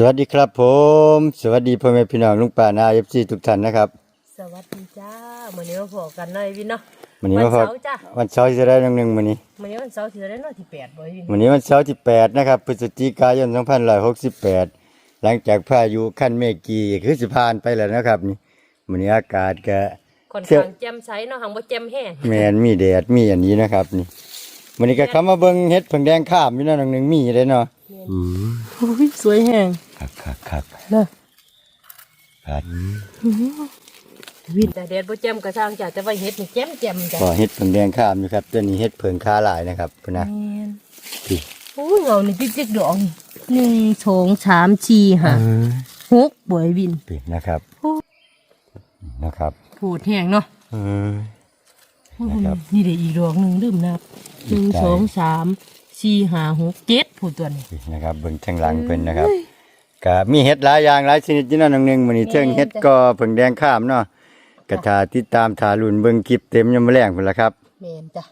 สวัสดีครับผม สวัสดีพ่อแม่พี่น้องลุงป้านาเอฟซีทุกท่านนะครับสวัสดีจ้ามื้อนี้มาพอกันหน่อยวินเนาะวันนี้มาพบเสาร์จ้าวันเสาร์ที่จะได้น้องหนึ่งวันนี้มื้อนี้วันเสาร์ที่จะได้เนาะที่แปดบ่วินวันนี้วันเสาร์ที่แปดนะครับพฤศจิกายน2568หลังจากพายุขั้นเมกีคือสิผ่านไปแล้วนะครับนี่วันนี้อากาศก็ค่อนเที่ยวข้างแจ่มใสเนาะหังบ่แจ่มแห้งแมนมีแดดมีอันนี้นะครับนี่วันนี้ก็เข้ามาเบิ่งเฮ็ดผงแดงข้ามอยู่เนาะน้องหนึ่งมีได้เนาะอืม โอ้ยสวยแห้งครับครับครับเนาะครับวินแต่แดดบ่แจ่มก็สร้างจ้ะแต่ว่าเฮ็ดนี่แจ่มแจ่มจ้ะก็เฮ็ดผงแดงข้ามอยู่ครับตัวนี้เฮ็ดเพิงค้าหลายนะครับพุ่นนะแม่นพี่โอ้ยเงานี่จิ๊กๆดอกนี่หนึ่งสองสามสี่ห้าหกบ่อยวินพี่นะครับโอ้นะครับโหดแห้งเนาะเออโอ้ยนะครับนี่ได้อีกดอกหนึงลืมนับหนึ่งอีกไกลสองสาม สี่ห้าหกเจ็ดผู้ตัวนี้นี่นะครับเบิ่งทางหลังเพิ่นนะครับก็มีเห็ดหลายอย่างหลายชนิดอยู่เนาะน้องหนึงมื้อนี้เทิงเห็ดก็เพิ่งแดงข้ามเนาะกระทาติดตามทารุนเบิ่งคลิปเต็มยามมื้อแลงพุ่นล่ะครับแม่นจ้ะ